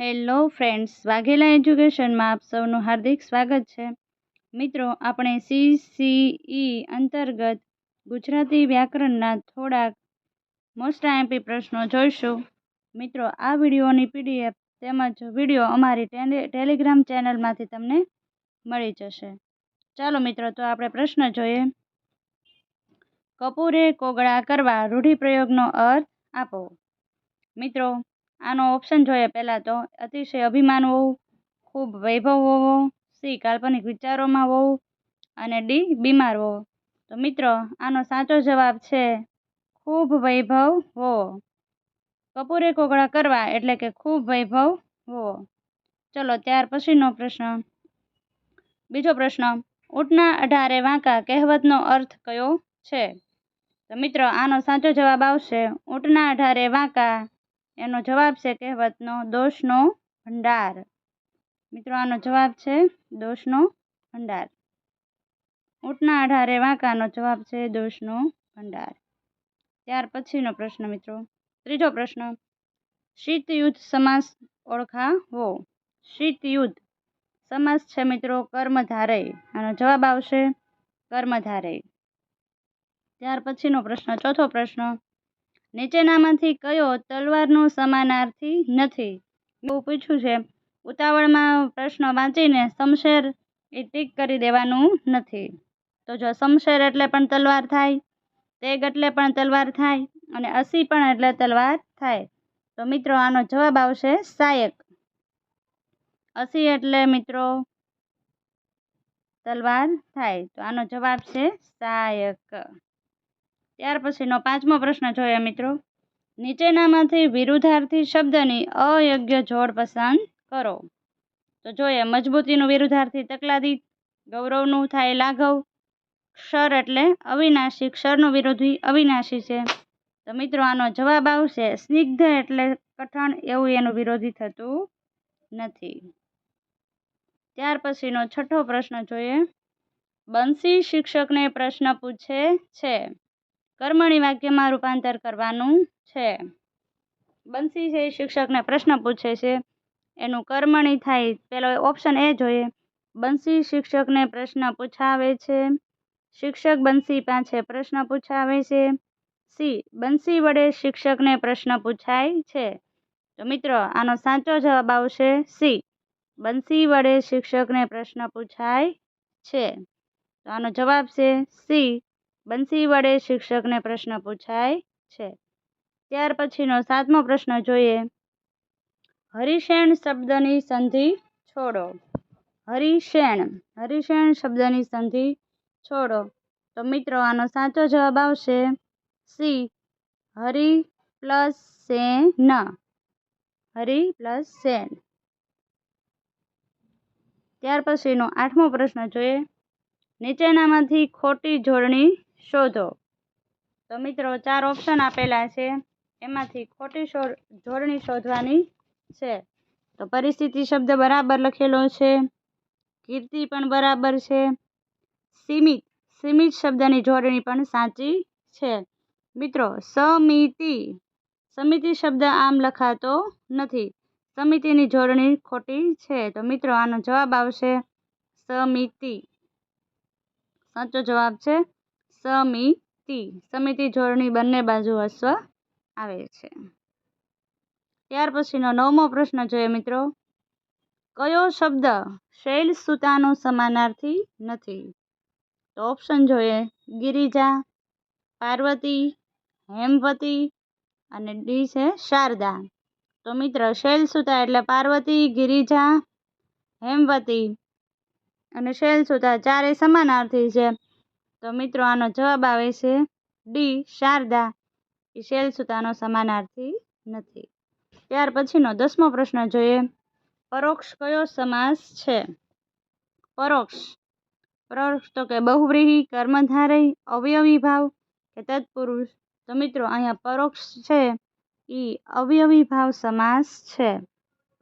Hello friends Vaghela એજ્યુકેશનમાં આપ સૌનું હાર્દિક સ્વાગત છે. મિત્રો, આપણે સીસીઈ અંતર્ગત ગુજરાતી વ્યાકરણના થોડાક મોસ્ટ આઈએમપી પ્રશ્નો જોઈશું. મિત્રો, આ વિડીયોની પીડીએફ તેમજ વીડિયો અમારી ટેલિગ્રામ ચેનલમાંથી તમને મળી જશે. ચાલો મિત્રો, તો આપણે પ્રશ્ન જોઈએ. કપૂરે કોગળા કરવા રૂઢિપ્રયોગનો અર્થ આપો. મિત્રો આનો ઓપ્શન જોઈએ પહેલાં તો. અતિશય અભિમાન હોવું, ખૂબ વૈભવ હોવો, સી કાલ્પનિક વિચારોમાં હોવું, અને ડી બીમાર હોવો. તો મિત્રો, આનો સાચો જવાબ છે ખૂબ વૈભવ હોવો. કપૂરે કોગળા કરવા એટલે કે ખૂબ વૈભવ હોવો. ચલો, ત્યાર પછીનો પ્રશ્ન. બીજો પ્રશ્ન, ઊંટના અઢારે વાંકા કહેવતનો અર્થ કયો છે? તો મિત્રો, આનો સાચો જવાબ આવશે, ઊંટના અઢારે વાંકા એનો જવાબ છે કહેવતનો દોષનો ભંડાર. મિત્રો, આનો જવાબ છે દોષનો ભંડાર. ઊંટના આધારે વાંકાનો જવાબ છે દોષનો ભંડાર. ત્યાર પછીનો પ્રશ્ન, મિત્રો. ત્રીજો પ્રશ્ન. શીત યુદ્ધ સમાસ ઓળખાવો. શીત યુદ્ધ સમાસ છે, મિત્રો કર્મધારે આનો જવાબ આવશે કર્મધારે ત્યાર પછીનો પ્રશ્ન, ચોથો પ્રશ્ન. નીચેનામાંથી કયો તલવારનો સમાનાર્થી નથી? એવું પૂછ્યું છે. ઉતાવળમાં પ્રશ્ન વાંચીને શમશેર એ ટીક કરી દેવાનું નથી. તો જો શમશેર એટલે પણ તલવાર થાય, તેગ એટલે પણ તલવાર થાય, અને અસી પણ એટલે તલવાર થાય. તો મિત્રો, આનો જવાબ આવશે સાયક. અસી એટલે મિત્રો તલવાર થાય. તો આનો જવાબ છે સાયક. ત્યાર પછીનો પાંચમો પ્રશ્ન જોઈએ મિત્રો. નીચેનામાંથી વિરુદ્ધાર્થી શબ્દની અયોગ્ય જોડ પસંદ કરો. તો જોઈએ, મજબૂતીનું વિરુદ્ધાર્થી તકલાદી, ગૌરવનું થાય લાઘવ, ક્ષર એટલે અવિનાશી, ક્ષરનું વિરોધી અવિનાશી છે. તો મિત્રો, આનો જવાબ આવશે, સ્નિગ્ધ એટલે કઠણ એવું એનું વિરોધી થતું નથી. ત્યાર પછીનો છઠ્ઠો પ્રશ્ન જોઈએ. બંસી શિક્ષકને પ્રશ્ન પૂછે છે કર્મણી વાક્યમાં રૂપાંતર કરવાનું છે. બંસી છે શિક્ષકને પ્રશ્ન પૂછે છે, એનું કર્મણી થાય, પેલો ઓપ્શન એ જોઈએ. બંસી શિક્ષકને પ્રશ્ન પૂછાવે છે, શિક્ષક બંસી પાસે પ્રશ્ન પૂછાવે છે? સી બંસી વડે શિક્ષકને પ્રશ્ન પૂછાય છે. તો મિત્રો, આનો સાચો જવાબ આવશે સી બંસી વડે શિક્ષકને પ્રશ્ન પૂછાય છે. તો આનો જવાબ છે સી બંસી વડે શિક્ષકને પ્રશ્ન પૂછાય છે. ત્યાર પછીનો સાતમો પ્રશ્ન જોઈએ. હરિશેણ શબ્દની સંધિ છોડો. હરિશેણ હરિશેણ શબ્દની સંધિ છોડો. તો મિત્રો, આનો સાચો જવાબ આવશે C. Hari plus Sen. Hari plus Sen. ત્યાર પછીનો આઠમો પ્રશ્ન જોઈએ. નીચેનામાંથી ખોટી જોડણી શોધો. તો મિત્રો, ચાર ઓપ્શન આપેલા છે. એમાંથી ખોટી જોડણી શોધવાની છે. તો પરિસ્થિતિ શબ્દ બરાબર લખેલો છે. કીર્તિ પણ બરાબર છે. સીમિત સીમિત શબ્દની જોડણી પણ સાચી છે. મિત્રો, સમિતિ સમિતિ શબ્દ આમ લખાતો નથી. સમિતિની જોડણી ખોટી છે. તો મિત્રો, આનો જવાબ આવશે સમિતિ. સાચો જવાબ છે સમિતિ સમિતિ જોડણી બંને બાજુ હસ્વ આવે છે. ત્યાર પછીનો નવમો પ્રશ્ન જોઈએ મિત્રો. કયો શબ્દ શૈલ સુતાનો સમાનાર્થી નથી? તો ઓપ્શન જોઈએ ગિરિજા, પાર્વતી, હેમવતી અને ડી છે શારદા. તો મિત્ર શૈલસુતા એટલે પાર્વતી, ગિરિજા, હેમવતી અને શૈલસુતા ચારે સમાનાર્થી છે. તો મિત્રો, આનો જવાબ આવે છે ડી શારદા. એ શેલસુતાનો સમાનાર્થી નથી. ત્યાર પછીનો દસમો પ્રશ્ન જોઈએ. પરોક્ષ કયો સમાસ છે? પરોક્ષ. પરોક્ષ તો કે બહુવ્રીહી, કર્મધારય અવયવી ભાવ કે તત્પુરુષ. તો મિત્રો, અહીંયા પરોક્ષ છે એ અવયવી ભાવ સમાસ છે.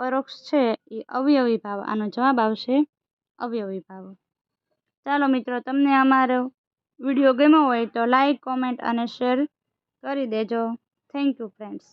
પરોક્ષ છે એ અવયવી ભાવ આનો જવાબ આવશે અવયવી ભાવ ચાલો મિત્રો, તમને અમારો વીડિયો ગમ્યો હોય તો લાઇક કોમેન્ટ અને શેર કરી દેજો. Thank you friends.